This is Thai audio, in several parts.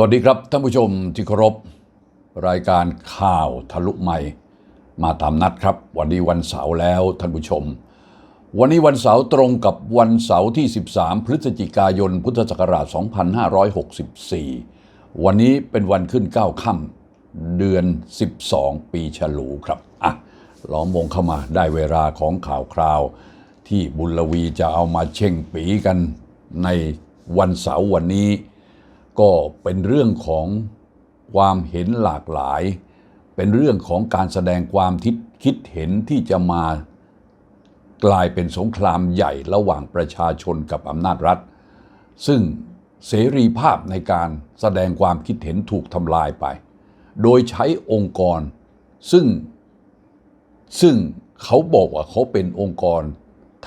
สวัสดีครับท่านผู้ชมที่เคารพรายการข่าวทะลุใหม่มาตามนัดครับ วันนี้วันเสาร์แล้วท่านผู้ชม วันนี้วันเสาร์ตรงกับวันเสาร์ที่ 13 พฤศจิกายน พุทธศักราช 2564 วันนี้เป็นวันขึ้น 9 ค่ำเดือน 12 ปีฉลูครับอะล้อมวงเข้ามาได้เวลาของข่าวคราว ที่บุญลวีจะเอามาเช่งปีกันในวันเสาร์วันนี้ ก็เป็นเรื่องของความเห็นหลากหลาย เป็นเรื่องของการแสดงความทิคิดเห็นที่จะมากลายเป็นสงครามใหญ่ระหว่างประชาชนกับอำนาจรัฐ ซึ่งเสรีภาพในการแสดงความคิดเห็นถูกทำลายไป โดยใช้องค์กร ซึ่งซึ่งเขาบอกว่าเขาเป็นองค์กร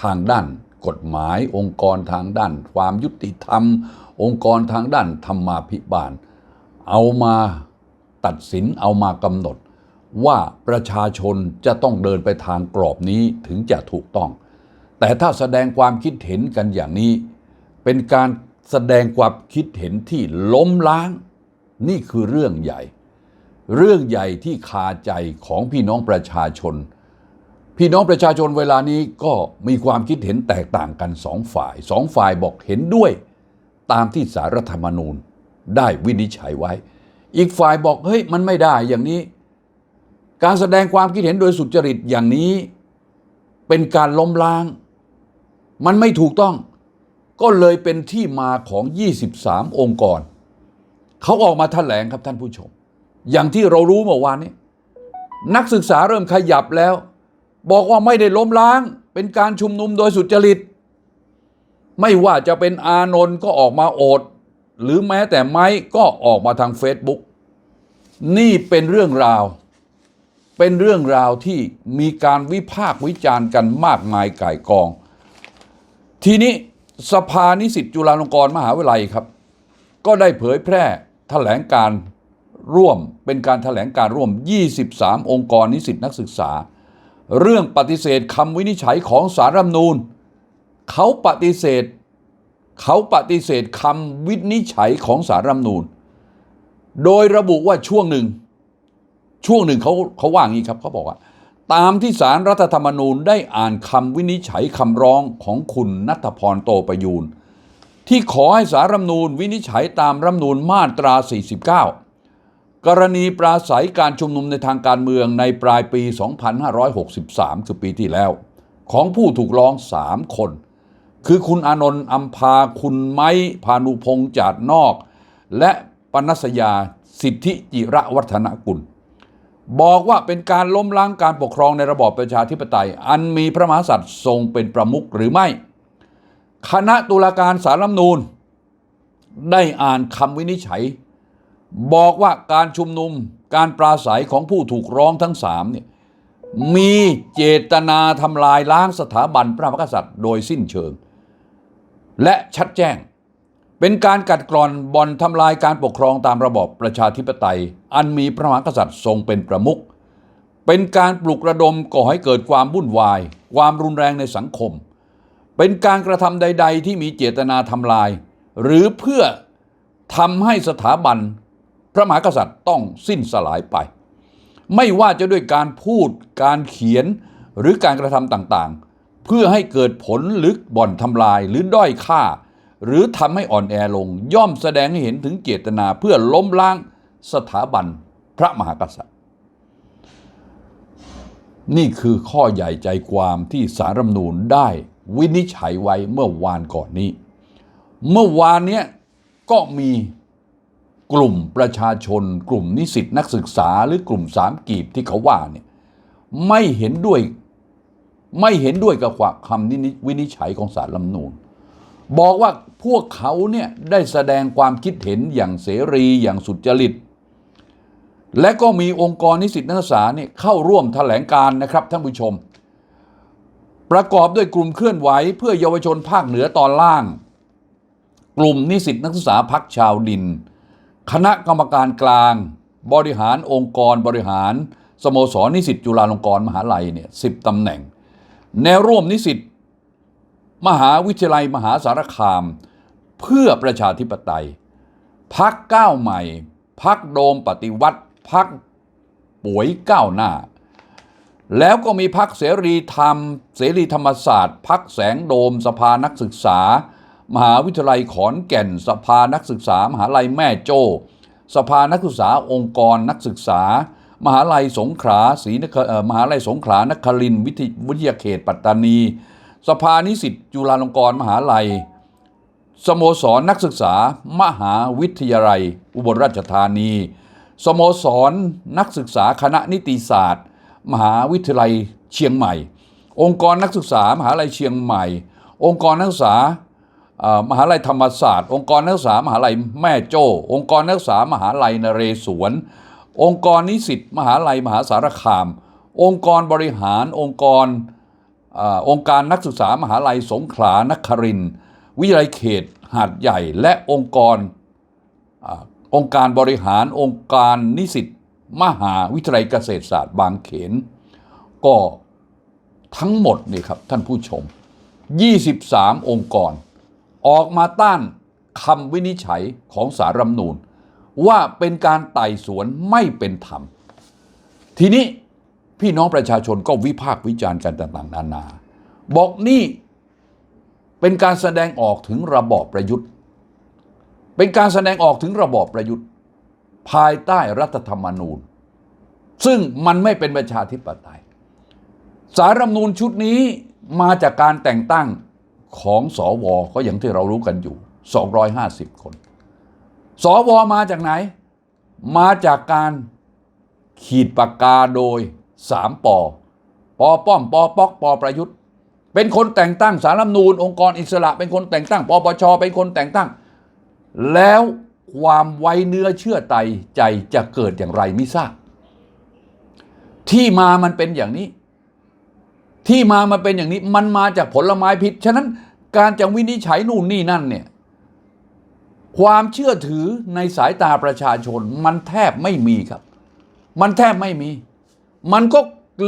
ทางด้าน กฎหมาย องค์กรทางด้าน ความยุติธรรม องค์กรทางด้านธรรมาภิบาล เอามาตัดสินเอามากำหนด ว่าประชาชนจะต้องเดินไปทางกรอบนี้ถึงจะถูกต้อง แต่ถ้าแสดงความคิดเห็นกันอย่างนี้ เป็นการแสดงความคิดเห็นที่ล้มล้าง นี่คือเรื่องใหญ่ เรื่องใหญ่ที่คาใจของพี่น้องประชาชน พี่น้องประชาชนเวลานี้ก็มีความคิดเห็นแตกต่างกันสองฝ่ายสองฝ่ายบอกเห็นด้วย ตามที่สารรัฐธรรมนูญได้วินิจฉัยไว้ อีกฝ่ายบอกเฮ้ยมันไม่ได้อย่างนี้ การแสดงความคิดเห็นโดยสุจริตอย่างนี้ เป็นการล้มล้าง มันไม่ถูกต้อง ก็เลยเป็นที่มาของ 23 องค์กรเขาออกมาแถลงครับท่านผู้ชม อย่างที่เรารู้เมื่อวานนี้ นักศึกษาเริ่มขยับแล้ว บอกว่าไม่ได้ล้มล้าง เป็นการชุมนุมโดยสุจริต ไม่ว่าจะเป็นอานนท์ก็ออกมาโอด หรือแม้แต่ไม้ก็ออกมาทางเฟซบุ๊กนี่เป็นเรื่องราว เป็นเรื่องราวที่มีการวิพากษ์วิจารณ์กันมากมายก่ายกอง ทีนี้สภานิสิตจุฬาลงกรณ์มหาวิทยาลัยครับ ก็ได้เผยแพร่แถลงการร่วมเป็นการแถลงการร่วม 23 องค์กรนิสิตนักศึกษา เรื่องปฏิเสธคำวินิจฉัยของสารรัฐธรรมนูญเขาปฏิเสธ เขาปฏิเสธคำวินิจฉัยของสารรัฐธรรมนูญโดยระบุว่าช่วงหนึ่ง ช่วงหนึ่งเขาเขาว่างนี้ครับเขาบอกว่า ตามที่สารรัฐธรรมนูญได้อ่านคำวินิจฉัยคำร้องของคุณนัทพรโตประยูนที่ขอให้สารรัฐธรรมนูญวินิจฉัยตามรัฐธรรมนูญมาตรา 49 กรณีปราศัยการชุมนุมในทางการเมืองในปลายปี 2563 คือปีที่แล้ว ของผู้ถูกร้อง 3 คน คือคุณอานนท์อัมพา คุณไม้พานุพงษ์จาดนอก และปนัสยาสิทธิจิระวัฒนกุล บอกว่าเป็นการล้มล้างการปกครองในระบอบประชาธิปไตย อันมีพระมหากษัตริย์ทรงเป็นประมุขหรือไม่ คณะตุลาการสารรัฐมนูญได้อ่านคำวินิจฉัย บอกว่าการชุมนุมการปราศัยของผู้ถูกร้องทั้งสามเนี่ยมีเจตนาทำลายล้างสถาบันพระมหากษัตริย์โดยสิ้นเชิง และชัดแจ้ง เป็นการกัดกร่อนบ่อนทำลายการปกครองตามระบอบประชาธิปไตย อันมีพระมหากษัตริย์ทรงเป็นประมุขเป็นการปลุกระดมก่อให้เกิดความวุ่นวาย ความรุนแรงในสังคม เป็นการกระทำใด ๆ ที่มีเจตนาทำลาย หรือเพื่อทำให้สถาบัน พระมหากษัตริย์ต้องสิ้นสลายไป ไม่ว่าจะด้วยการพูดการเขียนหรือการกระทำต่างๆ เพื่อให้เกิดผลหรือบ่อนทำลายหรือด้อยค่า หรือทำให้อ่อนแอลง ย่อมแสดงให้เห็นถึงเจตนาเพื่อล้มล้างสถาบันพระมหากษัตริย์ นี่คือข้อใหญ่ใจความที่สารรัฐมนูญได้วินิจฉัยไว้เมื่อวานก่อนนี้ เมื่อวานเนี้ยก็มี กลุ่มประชาชน กลุ่มนิสิตนักศึกษาหรือกลุ่มสามกีบที่เขาว่าเนี่ยไม่เห็นด้วยไม่เห็นด้วยกับคำวินิจฉัยของสารรัฐนูญบอกว่าพวกเขาเนี่ยได้แสดงความคิดเห็นอย่างเสรีอย่างสุจริต และก็มีองค์กรนิสิตนักศึกษาเนี่ยเข้าร่วมแถลงการนะครับท่านผู้ชม ประกอบด้วยกลุ่มเคลื่อนไหวเพื่อเยาวชนภาคเหนือตอนล่าง กลุ่มนิสิตนักศึกษาพักชาวดิน คณะกรรมการกลาง บริหารองค์กรบริหาร สโมสรนิสิตจุฬาลงกรณ์มหาลัยเนี่ยสิบตำแหน่ง แนวร่วมนิสิตมหาวิทยาลัยมหาสารคาม เพื่อประชาธิปไตย พักก้าวใหม่ พักโดมปฏิวัติ พักป่วยก้าวหน้า แล้วก็มีพักเสรีธรรม เสรีธรรมศาสตร์ พักแสงโดมสภานักศึกษา มหาวิทยาลัยขอนแก่น สภานักศึกษามหาลัยแม่โจ้ สภานักศึกษาองค์กรนักศึกษา มหาลัยสงขลาศรีนครมหาลัยสงขลานครินวิทยาเขตปัตตานี สภานิสิตจุฬาลงกรณ์มหาลัย สโมสรนักศึกษามหาวิทยาลัย อุบลราชธานี สโมสรนักศึกษาคณะนิติศาสตร์ มหาวิทยาลัยเชียงใหม่ องค์กรนักศึกษามหาลัยเชียงใหม่ องค์กรนักศึกษา มหาลัยธรรมศาสตร์ องค์กรนักศึกษามหาลัยแม่โจ้ องค์กรนักศึกษามหาลัยนเรศวร องค์กรนิสิตมหาลัยมหาสารคาม องค์กรบริหาร องค์กรอองค์การนักศึกษามหาลัยสงขลานครินวิทยาลัยเขตหาดใหญ่ และองค์กรอาองค์การบริหารองค์การนิสิตมหาวิทยาลัยเกษตรศาสตร์บางเขน ก็ทั้งหมดนี่ครับท่านผู้ชม 23 องค์กร ออกมาต้านคำวินิจฉัยของสารรัฐธรรมนูญว่าเป็นการไต่สวนไม่เป็นธรรม ทีนี้พี่น้องประชาชนก็วิพากษ์วิจารณ์กันต่างๆ นานา บอกนี่เป็นการแสดงออกถึงระบอบประยุทธ์ เป็นการแสดงออกถึงระบอบประยุทธ์ ภายใต้รัฐธรรมนูญ ซึ่งมันไม่เป็นประชาธิปไตย สารรัฐมนูญชุดนี้มาจากการแต่งตั้ง ของสอวก็อย่างที่เรารู้กันอยู่ 250 คนสวมาจากไหน มาจากการขีดปากกาโดยสามปอปอป้อมปอป๊อกปอประยุทธ์ เป็นคนแต่งตั้งสารรัฐมนูญองค์กรอิสระ เป็นคนแต่งตั้งปปชเป็นคนแต่งตั้ง แล้วความไว้เนื้อเชื่อใจใจจะเกิดอย่างไรไม่ทราบที่มามันเป็นอย่างนี้ ที่มามันเป็นอย่างนี้มันมาจากผลไม้พิษ ฉะนั้นการจะวินิจฉัยนู่นนี่นั่นเนี่ยความเชื่อถือในสายตาประชาชน มันแทบไม่มีครับ มันแทบไม่มี มันก็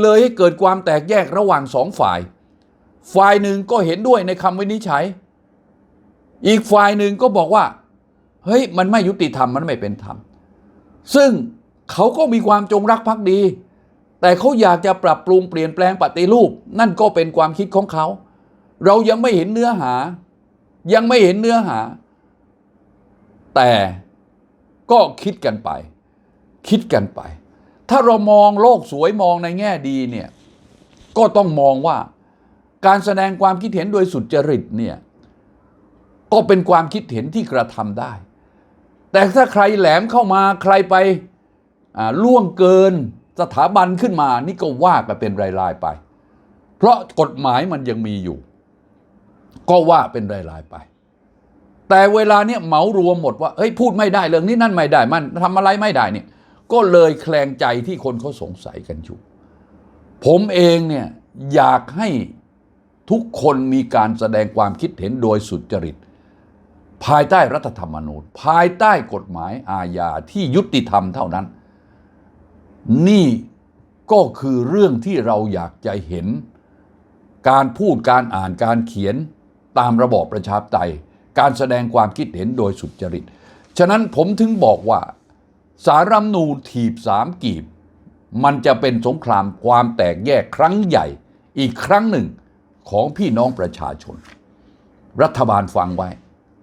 เลยให้เกิดความแตกแยกระหว่างสองฝ่าย ฝ่ายหนึ่งก็เห็นด้วยในคำวินิจฉัย อีกฝ่ายหนึ่งก็บอกว่า เฮ้ย มันไม่ยุติธรรม มันไม่เป็นธรรม ซึ่งเขาก็มีความจงรักภักดี แต่เขาอยากจะปรับปรุงเปลี่ยนแปลงปฏิรูป นั่นก็เป็นความคิดของเขา เรายังไม่เห็นเนื้อหา ยังไม่เห็นเนื้อหา แต่ก็คิดกันไป คิดกันไป ถ้าเรามองโลกสวยมองในแง่ดีเนี่ยก็ต้องมองว่าการแสดงความคิดเห็นโดยสุจริตเนี่ยก็เป็นความคิดเห็นที่กระทำได้ แต่ถ้าใครแหลมเข้ามาใครไปล่วงเกิน สถาบันขึ้นมานี่ก็ว่ากันเป็นรายๆไป เพราะกฎหมายมันยังมีอยู่ ก็ว่าเป็นรายๆไป แต่เวลาเนี้ยเหมารวมหมดว่าเฮ้ยพูดไม่ได้เรื่องนี้นั่นไม่ได้มันทำอะไรไม่ได้เนี่ย ก็เลยแคลงใจที่คนเขาสงสัยกันอยู่ ผมเองเนี่ยอยากให้ทุกคนมีการแสดงความคิดเห็นโดยสุจริต ภายใต้รัฐธรรมนูญ ภายใต้กฎหมายอาญาที่ยุติธรรมเท่านั้น นี่ก็คือเรื่องที่เราอยากจะเห็น การพูดการอ่านการเขียนตามระบอบประชาธิปไตย การแสดงความคิดเห็นโดยสุจริต ฉะนั้นผมถึงบอกว่า สารรัฐธรรมนูถีบสามกีบ มันจะเป็นสงครามความแตกแยกครั้งใหญ่อีกครั้งหนึ่งของพี่น้องประชาชน รัฐบาลฟังไว้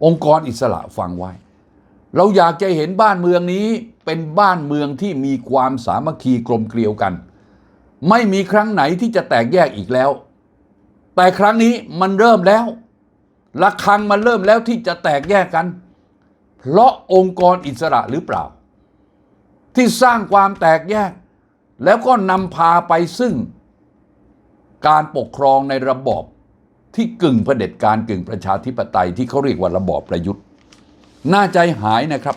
องค์กรอิสระฟังไว้ เราอยากจะเห็นบ้านเมืองนี้เป็นบ้านเมืองที่มีความสามัคคีกลมเกลียวกัน ไม่มีครั้งไหนที่จะแตกแยกอีกแล้ว แต่ครั้งนี้มันเริ่มแล้วระฆังมันเริ่มแล้วที่จะแตกแยกกัน เพราะองค์กรอิสระหรือเปล่า ที่สร้างความแตกแยก แล้วก็นำพาไปซึ่ง การปกครองในระบอบที่กึ่งเผด็จการกึ่งประชาธิปไตยที่เขาเรียกว่าระบอบประยุทธ์ น่าใจหายนะครับ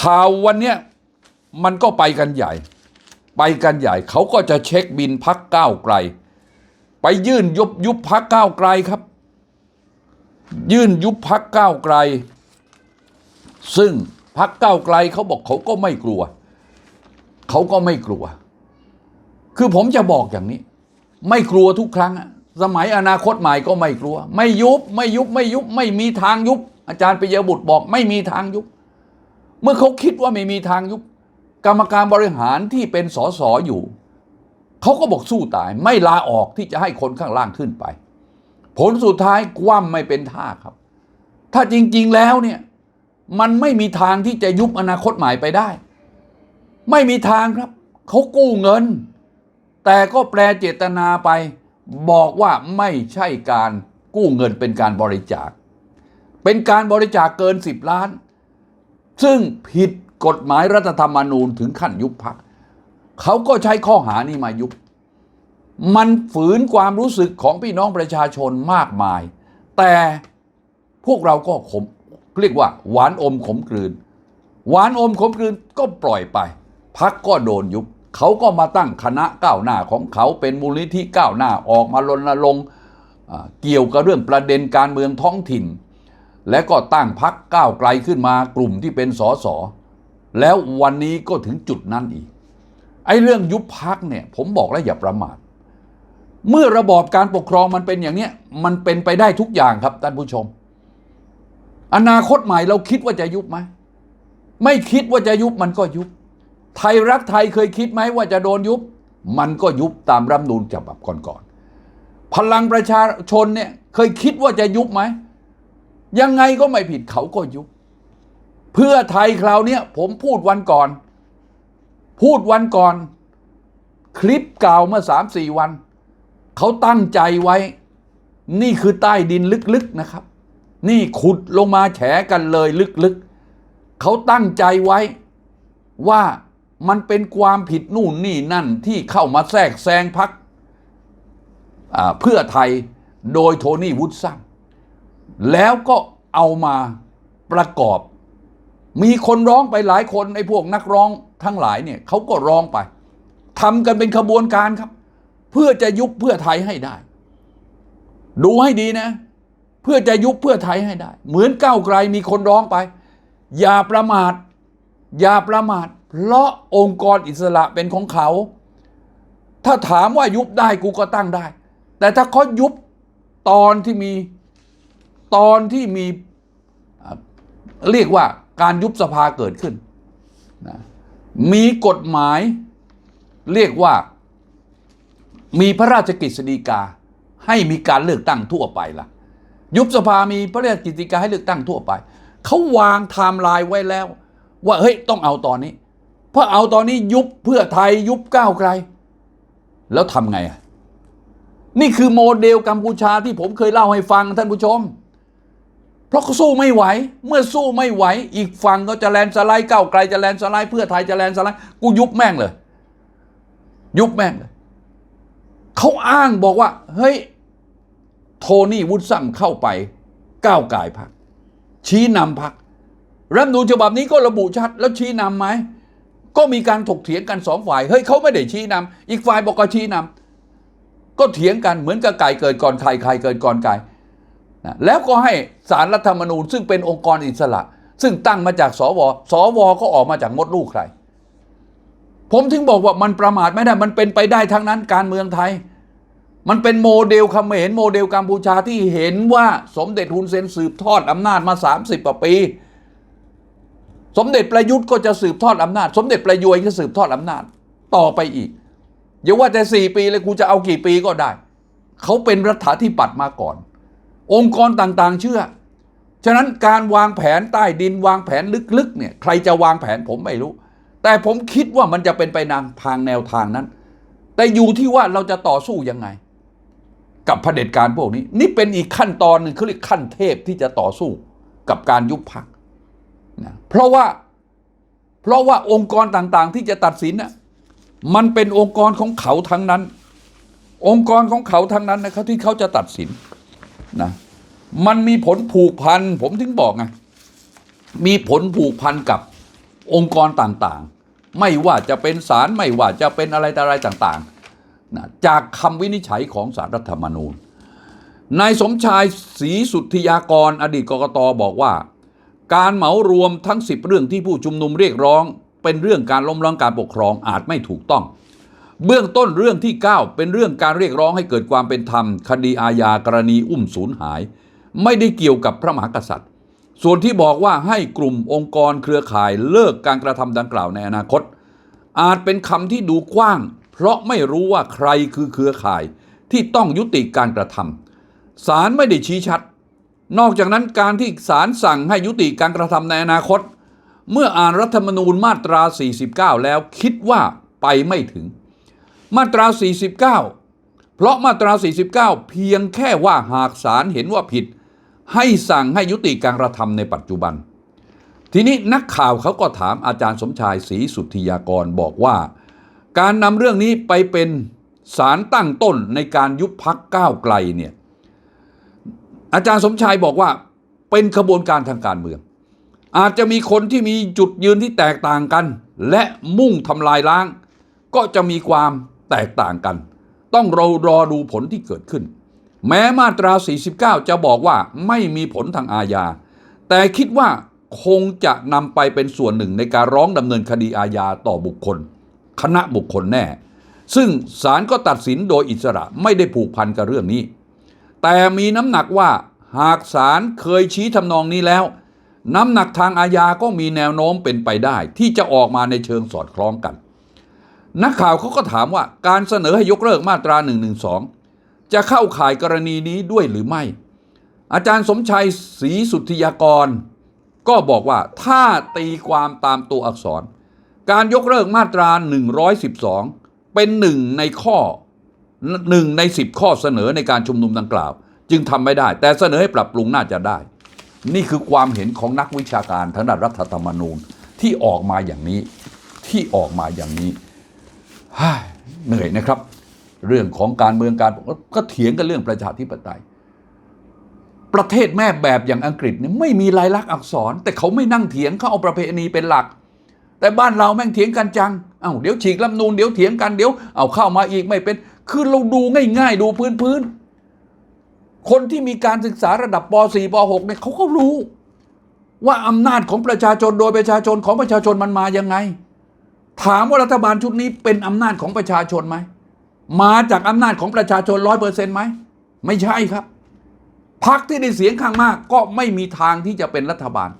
ข่าววันเนี้ยมันก็ไปกันใหญ่ ไปกันใหญ่ เขาก็จะเช็คบินพักก้าวไกล ไปยื่นยุบยุบพักก้าวไกลครับ ยื่นยุบพักก้าวไกล ซึ่งพักก้าวไกลเขาบอกเขาก็ไม่กลัว เขาก็ไม่กลัว คือผมจะบอกอย่างนี้ ไม่กลัวทุกครั้งอะสมัยอนาคตใหม่ก็ไม่กลัว ไม่ยุบไม่ยุบไม่ยุบไม่มีทางยุบ อาจารย์ปิยบุตรบอกไม่มีทางยุบ เมื่อเขาคิดว่าไม่มีทางยุบ กรรมการบริหารที่เป็นสสอยู่ เขาก็บอกสู้ตาย ไม่ลาออกที่จะให้คนข้างล่างขึ้นไป ผลสุดท้ายคว่ำไม่เป็นท่าครับ ถ้าจริง ๆแล้วเนี่ยมันไม่มีทางที่จะยุบอนาคตใหม่ไปได้ ไม่มีทางครับเขากู้เงิน แต่ก็แปลเจตนาไป บอกว่าไม่ใช่การกู้เงินเป็นการบริจาค เป็นการบริจาคเกิน 10 ล้าน ซึ่งผิดกฎหมายรัฐธรรมนูญถึงขั้นยุบพัก เขาก็ใช้ข้อหานี้มายุบ มันฝืนความรู้สึกของพี่น้องประชาชนมากมาย แต่พวกเราก็ขมเรียกว่าหวานอมขมกลืน หวานอมขมกลืนก็ปล่อยไป พักก็โดนยุบ เขาก็มาตั้งคณะก้าวหน้าของเขาเป็นมูลนิธิก้าวหน้าออกมารณรงค์เกี่ยวกับเรื่องประเด็นการเมืองท้องถิ่น และก็ตั้งพักก้าวไกลขึ้นมากลุ่มที่เป็นสสแล้ววันนี้ก็ถึงจุดนั้นอีก ไอ้เรื่องยุบพักเนี่ย ผมบอกแล้วอย่าประมาทเมื่อระบอบการปกครองมันเป็นอย่างเนี้ยมันเป็นไปได้ทุกอย่างครับท่านผู้ชม อนาคตใหม่เราคิดว่าจะยุบไหมไม่คิดว่าจะยุบมันก็ยุบ ไทยรักไทยเคยคิดไหมว่าจะโดนยุบ มันก็ยุบตามรัฐมนูญฉบับก่อนๆพลังประชาชนเนี่ยเคยคิดว่าจะยุบไหม ยังไงก็ไม่ผิดเขาก็ยุบเพื่อไทยคราวนี้ผมพูดวันก่อน พูดวันก่อน คลิปเก่าเมื่อสามสี่วัน เขาตั้งใจไว้ นี่คือใต้ดินลึกๆนะครับ นี่ขุดลงมาแฉกันเลยลึกๆ เขาตั้งใจไว้ว่ามันเป็นความผิดนู่นนี่นั่นที่เข้ามาแทรกแซงพักเพื่อไทยโดยโทนี่วูดซัม แล้วก็เอามาประกอบ มีคนร้องไปหลายคนไอ้พวกนักร้องทั้งหลายเนี่ยเขาก็ร้องไปทำกันเป็นขบวนการครับ เพื่อจะยุบเพื่อไทยให้ได้ ดูให้ดีนะ เพื่อจะยุบเพื่อไทยให้ได้ เหมือนก้าวไกลมีคนร้องไป อย่าประมาท อย่าประมาท เพราะองค์กรอิสระเป็นของเขา ถ้าถามว่ายุบได้กูก็ตั้งได้ แต่ถ้าเขายุบตอนที่มี ตอนที่มีเรียกว่าการยุบสภาเกิดขึ้นนะมีกฎหมายเรียกว่ามีพระราชกฤษฎีกาให้มีการเลือกตั้งทั่วไปละยุบสภามีพระราชกฤษฎีกาให้เลือกตั้งทั่วไป เขาวางไทม์ไลน์ไว้แล้ว ว่าเฮ้ยต้องเอาตอนนี้ เพราะเอาตอนนี้ยุบเพื่อไทยยุบก้าวไกล แล้วทำไงอะนี่คือโมเดลกัมพูชาที่ผมเคยเล่าให้ฟังท่านผู้ชม เพราะเขาสู้ไม่ไหว เมื่อสู้ไม่ไหว อีกฝั่งก็จะแลนสไลด์เก้าไกลจะแลนสไลด์เพื่อไทยจะแลนสไลด์กูยุบแม่งเลย ยุบแม่งเลยเขาอ้างบอกว่า เฮ้ย โทนี่วุฒซัมเข้าไปก้าวไก่พัก ชี้นำพักรัฐมนูญฉบับนี้ก็ระบุชัด แล้วชี้นำไหมก็มีการถกเถียงกันสองฝ่าย เฮ้ยเขาไม่ได้ชี้นำอีกฝ่ายบอกก็ชี้นำก็เถียงกันเหมือนกับไก่เกิดก่อนไข่ไข่เกิดก่อนไก่ นะแล้วก็ให้สารรัฐธรรมนูญ ซึ่งเป็นองค์กรอิสระ ซึ่งตั้งมาจากสวสวก็ออกมาจากมดลูกใคร ผมถึงบอกว่ามันประมาทไม่ได้ มันเป็นไปได้ทั้งนั้นการเมืองไทย มันเป็นโมเดลเขมรโมเดลกัมพูชาที่เห็นว่าสมเด็จฮุนเซนสืบทอดอำนาจมา 30กว่าปี สมเด็จประยุทธ์ก็จะสืบทอดอำนาจ สมเด็จประยวยก็สืบทอดอำนาจ ต่อไปอีกอย่าว่าแต่สี่ปีเลยกูจะเอากี่ปีก็ได้ เขาเป็นรัฐาธิปัตย์มาก่อน องค์กรต่างๆ เชื่อ ฉะนั้นการวางแผนใต้ดินวางแผนลึกๆเนี่ยใครจะวางแผนผมไม่รู้ แต่ผมคิดว่ามันจะเป็นไปนางทางแนวทางนั้น แต่อยู่ที่ว่าเราจะต่อสู้ยังไง กับเผด็จการพวกนี้ นี่เป็นอีกขั้นตอนหนึ่งเขาเรียกขั้นเทพที่จะต่อสู้กับการยุบพักนะเพราะว่าเพราะว่าองค์กรต่างๆ ที่จะตัดสินน่ะมันเป็นองค์กรของเขาทั้งนั้น องค์กรของเขาทั้งนั้นนะครับที่เขาจะตัดสิน นะมันมีผลผูกพันผมถึงบอกไงมีผลผูกพันกับองค์กรต่างๆ ไม่ว่าจะเป็นศาลไม่ว่าจะเป็นอะไรต่ออะไรต่างๆนะจากคำวินิจฉัยของสารรัฐธรรมนูญนายสมชายศรีสุทธิยากรอดีตกกตบอกว่า การเหมารวมทั้ง 10 เรื่องที่ผู้ชุมนุมเรียกร้อง เป็นเรื่องการล้มล้างการปกครองอาจไม่ถูกต้อง เบื้องต้นเรื่องที่ 9 เป็นเรื่องการเรียกร้องให้เกิดความเป็นธรรม คดีอาญากรณีอุ้มสูญหาย ไม่ได้เกี่ยวกับพระมหากษัตริย์ ส่วนที่บอกว่าให้กลุ่มองค์กรเครือข่ายเลิกการกระทำดังกล่าวในอนาคต อาจเป็นคำที่ดูกว้าง เพราะไม่รู้ว่าใครคือเครือข่ายที่ต้องยุติการกระทำศาลไม่ได้ชี้ชัด นอกจากนั้นการที่ศาลสั่งให้ยุติการกระทำในอนาคต เมื่ออ่านรัฐธรรมนูญมาตรา 49 แล้วคิดว่าไปไม่ถึง มาตรา 49 เพราะมาตรา 49 เพียงแค่ว่าหากศาลเห็นว่าผิด ให้สั่งให้ยุติการกระทำในปัจจุบัน ทีนี้นักข่าวเขาก็ถามอาจารย์สมชายศรีสุทธิยากรบอกว่า การนำเรื่องนี้ไปเป็นสารตั้งต้นในการยุบพักก้าวไกลเนี่ยอาจารย์สมชายบอกว่าเป็นขบวนการทางการเมือง อาจจะมีคนที่มีจุดยืนที่แตกต่างกัน และมุ่งทำลายล้าง ก็จะมีความ แตกต่างกัน ต้องรอรอดูผลที่เกิดขึ้น แม้มาตรา 49 จะบอกว่าไม่มีผลทางอาญา แต่คิดว่าคงจะนำไปเป็นส่วนหนึ่งในการร้องดำเนินคดีอาญาต่อบุคคล คณะบุคคลแน่ ซึ่งศาลก็ตัดสินโดยอิสระไม่ได้ผูกพันกับเรื่องนี้ แต่มีน้ำหนักว่าหากศาลเคยชี้ทำนองนี้แล้ว น้ำหนักทางอาญาก็มีแนวโน้มเป็นไปได้ ที่จะออกมาในเชิงสอดคล้องกัน นักข่าวเขาก็ถามว่าการเสนอให้ยกเลิกมาตรา 112 จะเข้าข่ายกรณีนี้ด้วยหรือไม่ อาจารย์สมชัยศรีสุทธิยากร ก็บอกว่าถ้าตีความตามตัวอักษร การยกเลิกมาตรา 112 เป็นหนึ่งในข้อหนึ่งใน 10 ข้อเสนอในการชุมนุมดังกล่าว จึงทำไม่ได้ แต่เสนอให้ปรับปรุงน่าจะได้ นี่คือความเห็นของนักวิชาการทางด้านรัฐธรรมนูญที่ออกมาอย่างนี้ที่ออกมาอย่างนี้ เหนื่อยนะครับ เรื่องของการเมืองการก็เถียงกันเรื่องประชาธิปไตย ประเทศแม่แบบอย่างอังกฤษเนี่ยไม่มีลายลักษณ์อักษร แต่เขาไม่นั่งเถียงเขาเอาประเพณีเป็นหลัก แต่บ้านเราแม่งเถียงกันจังเอ้าเดี๋ยวฉีกรัฐธรรมนูนเดี๋ยวเถียงกันเดี๋ยวเอาเข้ามาอีกไม่เป็น คือเราดูง่าย ๆ ดูพื้นๆคนที่มีการศึกษาระดับป .4 ป .6 เนี่ยเขาก็รู้ว่าอำนาจของประชาชนโดยประชาชนของประชาชนมันมายังไง ถามว่ารัฐบาลชุดนี้เป็นอำนาจของประชาชนไหม มาจากอำนาจของประชาชนร้อยเปอร์เซ็นต์ไหม ไม่ใช่ครับพรรคที่ได้เสียงข้างมากก็ไม่มีทางที่จะเป็นรัฐบาล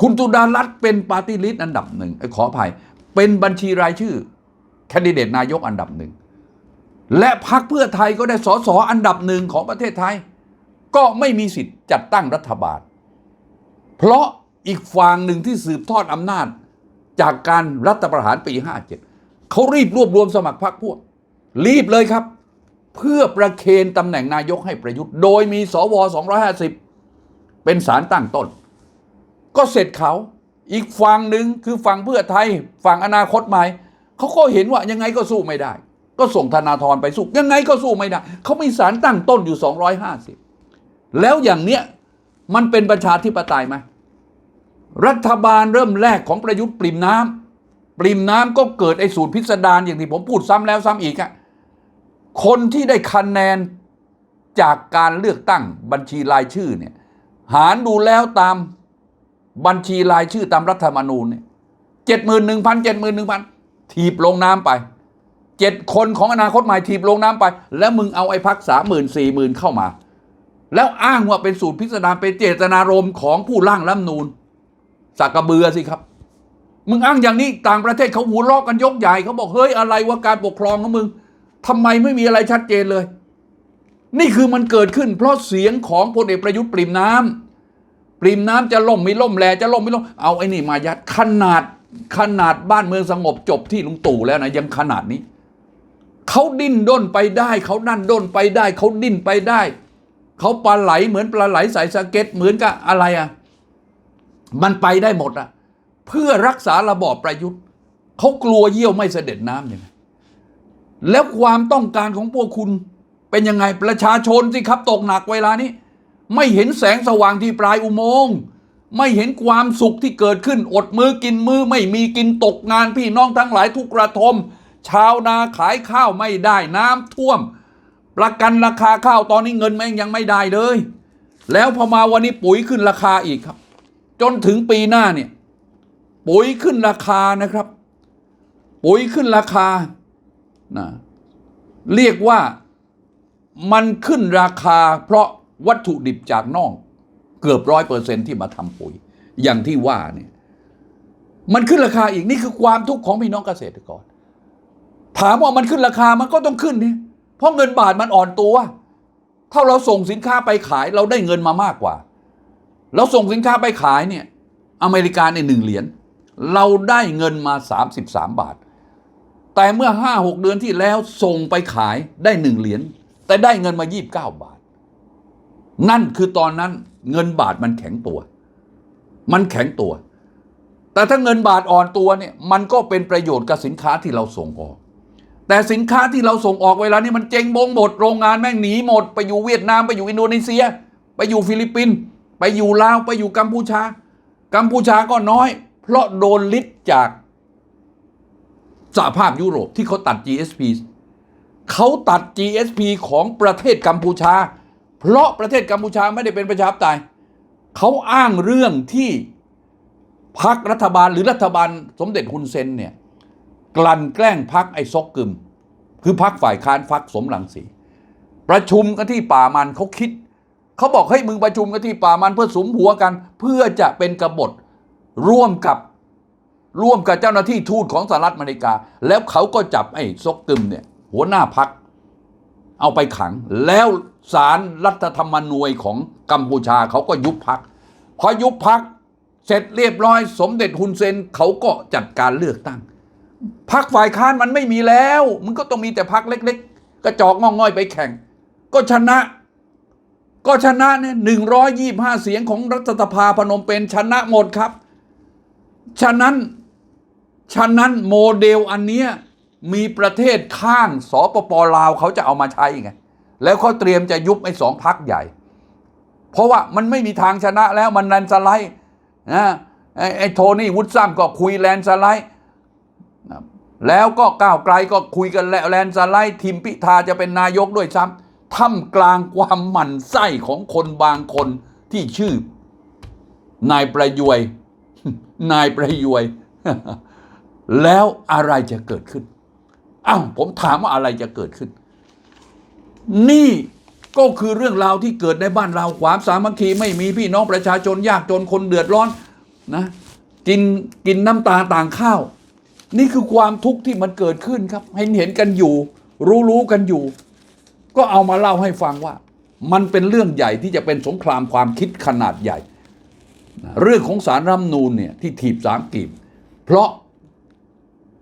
คุณตุดารัตน์เป็นปาร์ตี้ลิสต์อันดับหนึ่งขออภัย เป็นบัญชีรายชื่อ แคนดิเดตนายกอันดับหนึ่ง และพรรคเพื่อไทยก็ได้สสอันดับหนึ่งของประเทศไทย ก็ไม่มีสิทธิ์จัดตั้งรัฐบาล เพราะอีกฝั่งหนึ่งที่สืบทอดอำนาจ จากการรัฐประหารปี 57 เขารีบรวบรวมสมัครพรรคพวก รีบเลยครับ เพื่อประเคนตำแหน่งนายกให้ประยุทธ์ โดยมีสว 250 เป็นสารตั้งต้น ก็เสร็จเขาอีกฝั่งหนึ่งคือฝั่งเพื่อไทยฝั่งอนาคตใหม่เขาก็เห็นว่ายังไงก็สู้ไม่ได้ ก็ส่งธนาธรไปสู้ยังไงก็สู้ไม่ได้เขามีสารตั้งต้นอยู่ 250 แล้วอย่างเนี้ยมันเป็นประชาธิปไตยไหม รัฐบาลเริ่มแรกของประยุทธ์ปริมน้ำปริมน้ำก็เกิดไอ้สูตรพิสดารอย่างที่ผมพูดซ้ำแล้วซ้ำอีกอะคนที่ได้คะแนนจากการเลือกตั้งบัญชีรายชื่อเนี่ยหารดูแล้วตามบัญชีรายชื่อตามรัฐธรรมนูญเนี่ยเจ็ดหมื่นหนึ่งพันเจ็ดหมื่นหนึ่งพันถีบลงน้ำไปเจ็ดคนของอนาคตใหม่ถีบลงน้ำไป แล้วมึงเอาไอ้พักสามหมื่นสี่หมื่นเข้ามา แล้วอ้างว่าเป็นสูตรพิสดารเป็นเจตนารมณ์ของผู้ร่างรัฐมนูญ สักกระเบือสิครับ มึงอ้างอย่างนี้ต่างประเทศเขาหัวเราะกันยกใหญ่เขาบอกเฮ้ยอะไรว่าการปกครองของมึงทำไมไม่มีอะไรชัดเจนเลย นี่คือมันเกิดขึ้น เพราะเสียงของพลเอกประยุทธ์ปริมน้ำปริมน้ำจะล่มไม่ล่มแลจะล่มไม่ล่มเอาไอ้นี่มายัดขนาดขนาดบ้านเมืองสงบจบที่ลุงตู่แล้วนะยังขนาดนี้เขาดิ้นด้นไปได้เขานั่นด้นไปได้เขาดิ้นไปได้เขาปลาไหลเหมือนปลาไหลใส่สเก็ตเหมือนกับอะไรอะ มันไปได้หมดอะเพื่อรักษาระบอบประยุทธ์เขากลัวเยี่ยวไม่เสด็จน้ำยังไงแล้วความต้องการของพวกคุณเป็นยังไงประชาชนสิครับตกหนักเวลานี้ ไม่เห็นแสงสว่างที่ปลายอุโมงค์ไม่เห็นความสุขที่เกิดขึ้นอดมือกินมือไม่มีกินตกงานพี่น้องทั้งหลายทุกระทม ชาวนาขายข้าวไม่ได้น้ำท่วม ประกันราคาข้าวตอนนี้เงินแม่งยังไม่ได้เลย แล้วพอมาวันนี้ปุ๋ยขึ้นราคาอีกครับ จนถึงปีหน้าเนี่ยปุ๋ยขึ้นราคานะครับ ปุ๋ยขึ้นราคานะเรียกว่ามันขึ้นราคาเพราะวัตถุดิบจากนอกเกือบร้อยเปอร์เซ็นที่มาทำปุ๋ย อย่างที่ว่าเนี่ยมันขึ้นราคาอีกนี่คือความทุกข์ของพี่น้องเกษตรกร ถามว่ามันขึ้นราคามันก็ต้องขึ้นนี่เพราะเงินบาทมันอ่อนตัว ถ้าเราส่งสินค้าไปขายเราได้เงินมามากกว่า เราส่งสินค้าไปขายเนี่ยอเมริกาในหนึ่งเหรียญเราได้เงินมา 33 บาท แต่เมื่อ 5 6 เดือนที่แล้วส่งไปขายได้หนึ่งเหรียญแต่ได้เงินมา 29 บาท นั่นคือตอนนั้นเงินบาทมันแข็งตัว มันแข็งตัว แต่ถ้าเงินบาทอ่อนตัวเนี่ยมันก็เป็นประโยชน์กับสินค้าที่เราส่งออก แต่สินค้าที่เราส่งออกเวลานี้มันเจ๊งบงหมดโรงงานแม่งหนีหมด ไปอยู่เวียดนามไปอยู่อินโดนีเซีย ไปอยู่ฟิลิปปินส์ ไปอยู่ลาวไปอยู่กัมพูชา กัมพูชาก็น้อย เพราะโดนลิดจากสหภาพยุโรปที่เขาตัด GSP เขาตัด GSP ของประเทศกัมพูชา เพราะประเทศกัมพูชาไม่ได้เป็นประชาธิปไตยเขาอ้างเรื่องที่พักรัฐบาลหรือรัฐบาลสมเด็จฮุนเซนเนี่ยกลั่นแกล้งพักไอ้ซอกกึม คือพักฝ่ายค้านพักสมหลังสีประชุมกันที่ป่ามันเขาคิด เขาบอกให้มึงประชุมกันที่ป่ามันเพื่อสมหัวกัน เพื่อจะเป็นกบฏร่วมกับร่วมกับเจ้าหน้าที่ทูตของสหรัฐอเมริกา แล้วเขาก็จับไอ้ซอกกึมเนี่ย หัวหน้าพัก เอาไปขัง แล้วสารรัฐธรรมนูญของกัมพูชาเขาก็ยุบพักพอยุบพักเสร็จเรียบร้อย สมเด็จฮุนเซนเขาก็จัดการเลือกตั้งพักฝ่ายค้านมันไม่มีแล้ว มันก็ต้องมีแต่พักเล็ก ๆ กระจอกงองง่อยไปแข่ง ก็ชนะ ก็ชนะเนี่ยหนึ่งร้อยยี่ห้าเสียงของรัฐสภาพนมเปญชนะหมดครับ ฉะนั้น ฉะนั้นโมเดลอันเนี้ยมีประเทศข้างสปปลาวเขาจะเอามาใช้ไง แล้วเขาเตรียมจะยุบไอ้สองพักใหญ่ เพราะว่ามันไม่มีทางชนะแล้วมันแลนด์สไลด์นะไอ้ไอโทนี่วุฒซัมก็คุยแลนด์สไลด์แล้วก็ก้าวไกลก็คุยกันแล้วแลนด์สไลด์ทีมพิธาจะเป็นนายกด้วยซ้ำ ท่ามกลางความหมั่นไส้ของคนบางคนที่ชื่อ นายประยวย นายประยวย แล้วอะไรจะเกิดขึ้นอ้าวผมถามว่าอะไรจะเกิดขึ้น นี่ก็คือเรื่องราวที่เกิดในบ้านเราความสามัคคีไม่มีพี่น้องประชาชนยากจนคนเดือดร้อนนะกินกินน้ำตาต่างข้าว นี่คือความทุกข์ที่มันเกิดขึ้นครับเห็นเห็นกันอยู่ รู้รู้กันอยู่ ก็เอามาเล่าให้ฟังว่า มันเป็นเรื่องใหญ่ที่จะเป็นสงครามความคิดขนาดใหญ่ เรื่องของสารรัฐมนูญเนี่ยที่ถีบสามกีบเพราะ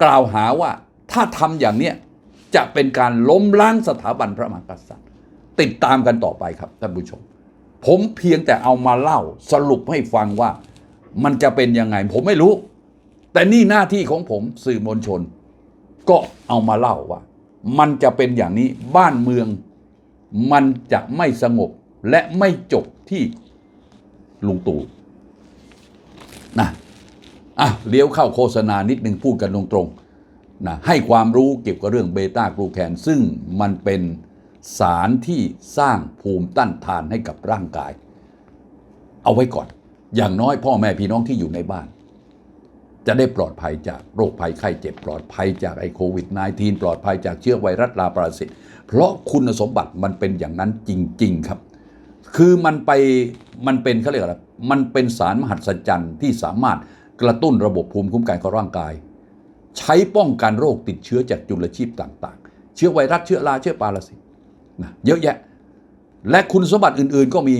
กล่าวหาว่าถ้าทำอย่างเนี้ยจะเป็นการล้มล้างสถาบันพระมหากษัตริย์ ติดตามกันต่อไปครับท่านผู้ชม ผมเพียงแต่เอามาเล่าสรุปให้ฟังว่ามันจะเป็นยังไง ผมไม่รู้ แต่นี่หน้าที่ของผมสื่อมวลชน ก็เอามาเล่าว่า มันจะเป็นอย่างนี้บ้านเมือง มันจะไม่สงบและไม่จบที่ลุงตู่นะอะเลี้ยวเข้าโฆษณานิดหนึ่งพูดกันตรงๆนะให้ความรู้เกี่ยวกับเรื่องเบต้ากลูแคนซึ่งมันเป็นสารที่สร้างภูมิต้านทานให้กับร่างกาย เอาไว้ก่อน อย่างน้อยพ่อแม่พี่น้องที่อยู่ในบ้าน จะได้ปลอดภัยจากโรคภัยไข้เจ็บปลอดภัยจากไอโควิด -19 ปลอดภัยจากเชื้อไวรัสลาปราสิตเพราะคุณสมบัติมันเป็นอย่างนั้นจริง ๆครับ คือมันไปมันเป็นเขาเรียกอะไรมันเป็นสารมหัศจรรย์ที่สามารถกระตุ้นระบบภูมิคุ้มกันของร่างกาย ใช้ป้องกันโรคติดเชื้อจากจุลชีพต่าง ๆ เชื้อไวรัสเชื้อราเชื้อปาราสิตนะเยอะแยะ และคุณสมบัติอื่น ๆ ก็มี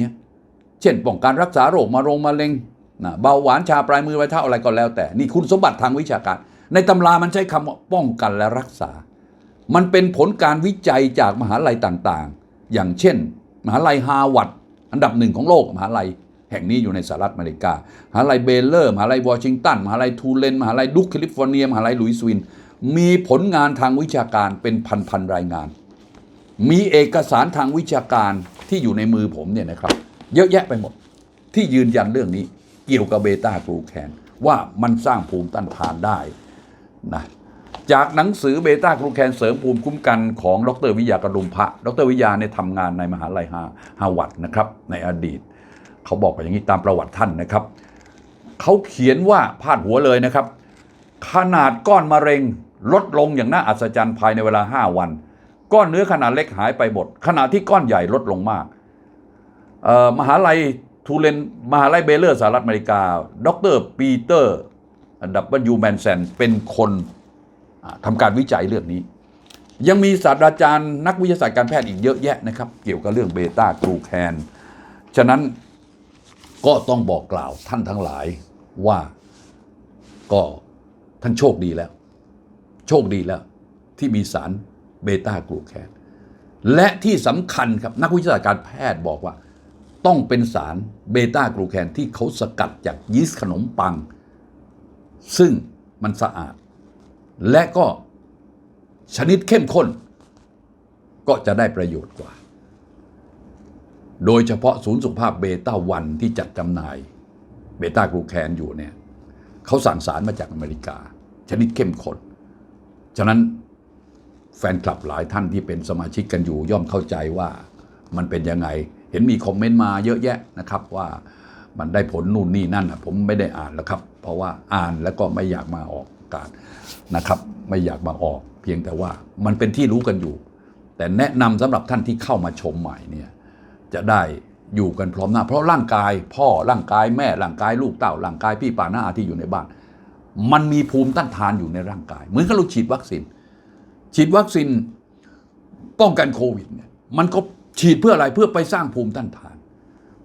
เช่นป้องกันรักษาโรคมะรงมะเร็ง นะเบาหวานชาปลายมือไว้เท้าอะไรก็แล้วแต่ นี่คุณสมบัติทางวิชาการ ในตำรามันใช้คำว่าป้องกันและรักษา มันเป็นผลการวิจัยจากมหาลัยต่างๆ อย่างเช่น มหาลัยฮาร์วาร์ดอันดับหนึ่งของโลกมหาลัยแห่งนี้อยู่ในสหรัฐอเมริกา มหาลัยเบลเลอร์ มหาลัยวอชิงตัน มหาลัยทูเลน มหาลัยดุกแคลิฟอร์เนีย มหาลัยลุยส์วิน มีผลงานทางวิชาการเป็นพันๆรายงาน มีเอกสารทางวิชาการที่อยู่ในมือผมเนี่ยนะครับ เยอะแยะไปหมดที่ยืนยันเรื่องนี้ เกี่ยวกับเบต้ากลูแคนว่ามันสร้างภูมิต้านทานได้นะจากหนังสือเบต้ากลูแคนเสริมภูมิคุ้มกันของดรวิยากระดุมพระดรวิยาเนี่ยทำงานในมหาลัยฮาฮาร์วาร์ดนะครับในอดีต เขาบอกว่าอย่างนี้ตามประวัติท่านนะครับ เขาเขียนว่าพาดหัวเลยนะครับ ขนาดก้อนมะเร็งลดลงอย่างน่าอัศจรรย์ภายในเวลา 5 วัน ก้อนเนื้อขนาดเล็กหายไปหมดขณะที่ก้อนใหญ่ลดลงมากมหาลัย ทูเลนมหาลัยเบเลอร์สหรัฐอเมริกา ดรปีเตอร์ดับเบิลยูแมนแซนเป็นคนทำการวิจัยเรื่องนี้ ยังมีศาสตราจารย์นักวิทยาศาสตร์การแพทย์อีกเยอะแยะนะครับ เกี่ยวกับเรื่องเบต้ากลูแคน ฉะนั้นก็ต้องบอกกล่าวท่านทั้งหลายว่าก็ท่านโชคดีแล้ว โชคดีแล้ว ที่มีสารเบต้ากลูแคนและที่สำคัญครับนักวิชาศาสตร์การแพทย์บอกว่า ต้องเป็นสาร เบต้ากลูแคนที่เขาสกัดจากยีสต์ขนมปัง ซึ่งมันสะอาด และก็ชนิดเข้มข้น ก็จะได้ประโยชน์กว่า โดยเฉพาะศูนย์สุขภาพเบต้าวันที่จัดจำหน่ายเบต้ากลูแคนอยู่เนี่ยเขาสั่งสารมาจากอเมริกา ชนิดเข้มข้น ฉะนั้นแฟนคลับหลายท่านที่เป็นสมาชิกกันอยู่ ย่อมเข้าใจว่ามันเป็นยังไง เห็นมีคอมเมนต์มาเยอะแยะนะครับว่ามันได้ผลนู่นนี่นั่นผมไม่ได้อ่านแล้วครับ เพราะว่าอ่านแล้วก็ไม่อยากมาออกกาศนะครับ ไม่อยากมาออก เพียงแต่ว่ามันเป็นที่รู้กันอยู่ แต่แนะนำสำหรับท่านที่เข้ามาชมใหม่เนี่ยจะได้อยู่กันพร้อมหน้า เพราะร่างกายพ่อร่างกายแม่ร่างกายลูกเต้าร่างกายพี่ป่าหน้าอาที่อยู่ในบ้าน มันมีภูมิต้านทานอยู่ในร่างกาย เหมือนกับเราฉีดวัคซีนฉีดวัคซีนป้องกันโควิดเนี่ยมันก็ ฉีดเพื่ออะไรเพื่อไปสร้างภูมิต้านทาน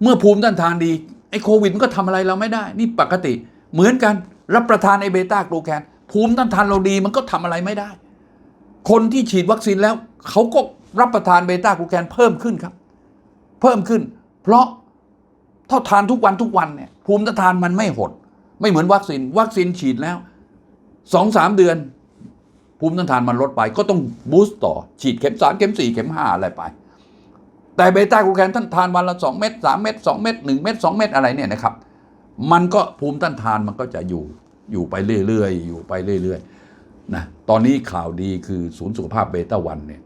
เมื่อภูมิต้านทานดีไอ้โควิดมันก็ทำอะไรเราไม่ได้ นี่ปกติ เหมือนกันรับประทานไอเบต้ากลูแคนภูมิต้านทานเราดีมันก็ทำอะไรไม่ได้ คนที่ฉีดวัคซีนแล้วเขาก็รับประทานเบต้ากลูแคนเพิ่มขึ้นครับ เพิ่มขึ้น เพราะถ้าทานทุกวันทุกวันเนี่ยภูมิต้านทานมันไม่หด ไม่เหมือนวัคซีนวัคซีนฉีดแล้วสองสามเดือน ภูมิต้านทานมันลดไป ก็ต้องบูสต์ต่อฉีดเข็มสามเข็มสี่เข็มห้าอะไรไป แต่เบต้ากูแคนท่านทานวันละสองเม็ดสามเม็ดสองเม็ดหนึ่งเม็ดสองเม็ดอะไรเนี่ยนะครับ มันก็ภูมิต้านทานมันก็จะอยู่อยู่ไปเรื่อยๆ อยู่ไปเรื่อยๆนะตอนนี้ข่าวดีคือศูนย์สุขภาพเบต้าวันเนี่ย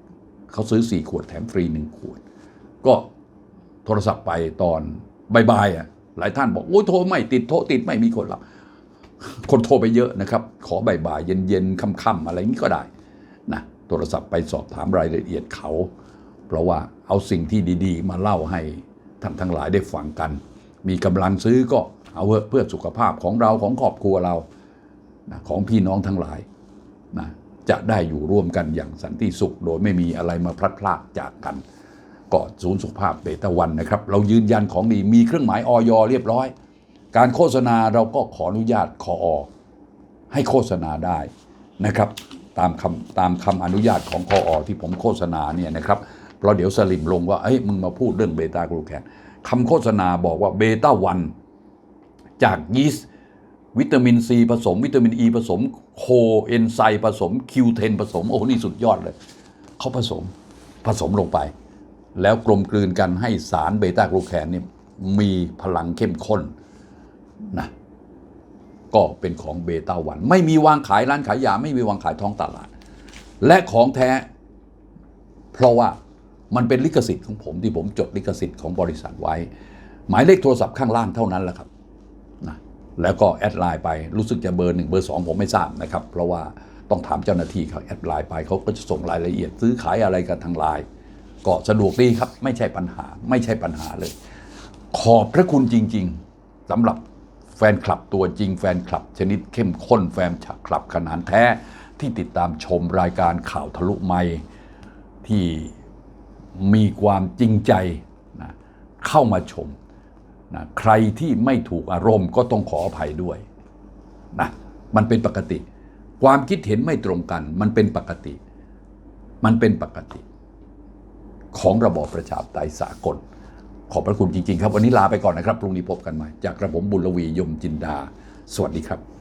เขาซื้อ 4 ขวดแถมฟรี 1 ขวด ก็โทรศัพท์ไปตอนบ่ายๆอะหลายท่านบอกโอ้ยโทรไม่ติดโทรติดไม่มีคนรับคนโทรไปเยอะนะครับ ขอบ่ายๆเย็นๆค่ำๆอะไรนี้ก็ได้นะโทรศัพท์ไปสอบถามรายละเอียดเขา เพราะว่าเอาสิ่งที่ดีๆ มาเล่าให้ท่านทั้งหลายได้ฟังกัน มีกำลังซื้อก็เอาเพื่อสุขภาพของเราของครอบครัวเรานะของพี่น้องทั้งหลายนะจะได้อยู่ร่วมกันอย่างสันติสุข โดยไม่มีอะไรมาพลัดพรากจากกันก็ศูนย์สุขภาพเบตาวันนะครับ เรายืนยันของดีมีเครื่องหมายออยเรียบร้อย การโฆษณาเราก็ขออนุญาตขออให้โฆษณาได้นะครับ ตามคำตามคำอนุญาตของคออที่ผมโฆษณาเนี่ยนะครับ เพราะเดี๋ยวสลิมลงว่าเอ้ยมึงมาพูดเรื่องเบต้ากลูแคนคำโฆษณาบอกว่าเบต้าวันจากยีสต์วิตามินซีผสม วิตามินอ e ีผสม โคเอนไซม์ผสมคิวเทนผสม โอ้โหนี่สุดยอดเลย เขาผสมผสมลงไป แล้วกลมกลืนกันให้สารเบต้ากลูแคนนี่มีพลังเข้มข้นนะก็เป็นของเบต้าวัน ไม่มีวางขายร้านขายยา ไม่มีวางขายท้องตลาด และของแท้ เพราะว่า มันเป็นลิขสิทธิ์ของผมที่ผมจดลิขสิทธิ์ของบริษัทไว้ หมายเลขโทรศัพท์ข้างล่างเท่านั้นแหละครับนะแล้วก็แอดไลน์ไปรู้สึกจะเบอร์หนึ่งเบอร์สองผมไม่ทราบนะครับ เพราะว่าต้องถามเจ้าหน้าที่เขาแอดไลน์ไปเขาก็จะส่งรายละเอียดซื้อขายอะไรกันทางไลน์ก็สะดวกดีครับ ไม่ใช่ปัญหาไม่ใช่ปัญหาเลย ขอบพระคุณจริง ๆสำหรับแฟนคลับตัวจริงแฟนคลับ ชนิดเข้มข้นแฟนคลับขนาดแท้ที่ติดตามชมรายการข่าวทะลุไมค์ที่ มีความจริงใจนะเข้ามาชมนะใครที่ไม่ถูกอารมณ์ก็ต้องขออภัยด้วยนะมันเป็นปกติ ความคิดเห็นไม่ตรงกัน มันเป็นปกติ มันเป็นปกติ ของระบอบประชาธิปไตยสากล ขอบพระคุณจริง ๆ ครับ วันนี้ลาไปก่อนนะครับพรุ่งนี้พบกันใหม่จากกระผมบุญลวียมจินดา สวัสดีครับ